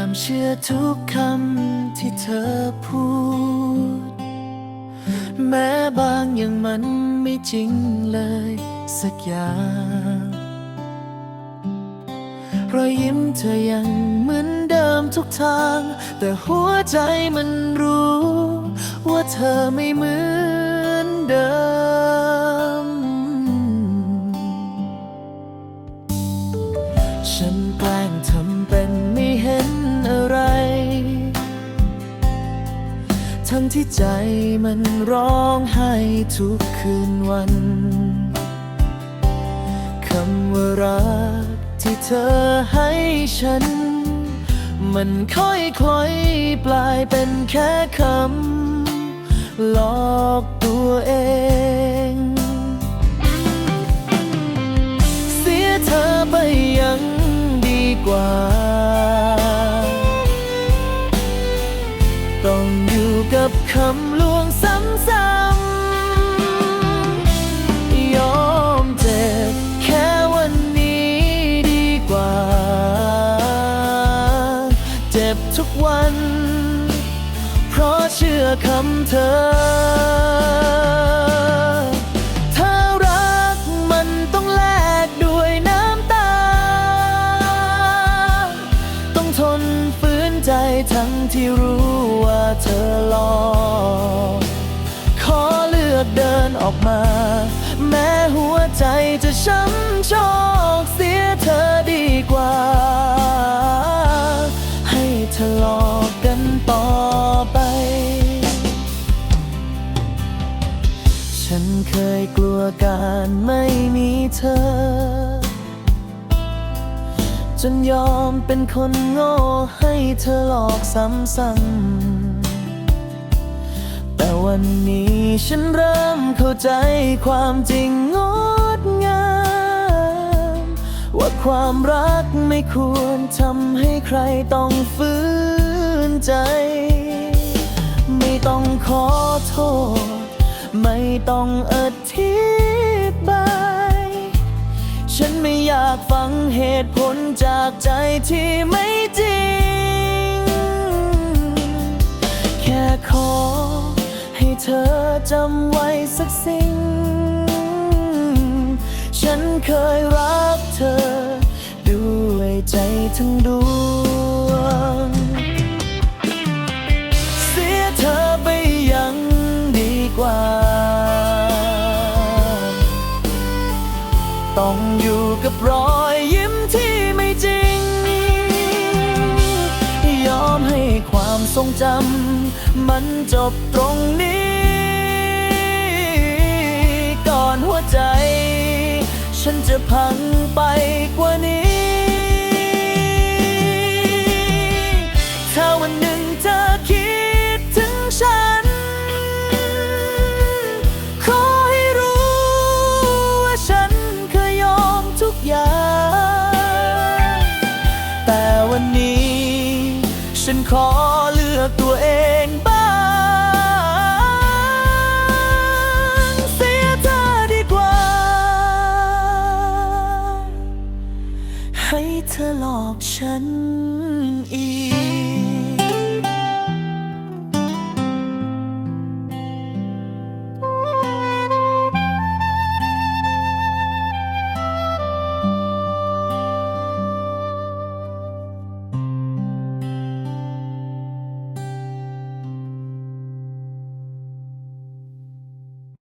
ฉันพยายามเชื่อทุกคำที่เธอพูด แม้บางอย่างมันไม่จริงเลยสักอย่างรอยยิ้มเธอยังเหมือนเดิมทุกทาง แต่หัวใจมันรู้ ว่าเธอไม่เหมือนเดิม ทั้งที่ใจมันร้องไห้ทุกคืนวันคำว่ารักที่เธอให้ฉัน มันค่อยๆกลายเป็นแค่คำหลอกตัวเองเสียเธอไปยังดีกว่า กับคำลวงซ้ำๆยอมเจ็บแค่วันนี้ดีกว่า เจ็บทุกวัน เพราะเชื่อคำเธอ ทั้งที่รู้ว่าเธอหลอกขอเลือกเดินออกมา แม้หัวใจจะช้ำโชคเสียเธอดีกว่า ให้เธอหลอกกันต่อไป ฉันเคยกลัวการไม่มีเธอ จนยอมเป็นคนโง่ให้เธอหลอกซ้ำๆแต่วันนี้ฉันเริ่มเข้าใจความจริงงดงาม ว่าความรักไม่ควรทำให้ใครต้องฝืนใจ ไม่ต้องขอโทษ ไม่ต้องอธิบาย ฉันไม่อยากฟังเหตุผลจากใจที่ไม่จริง แค่ขอให้เธอจำไว้สักสิ่ง ฉันเคยรักเธอ ด้วยใจทั้งดวง ต้องอยู่กับรอยยิ้มที่ไม่จริง ยอมให้ความทรงจำมันจบตรงนี้ ก่อนหัวใจ ฉันจะพังไปกว่านี้ เธอหลอกฉันอีก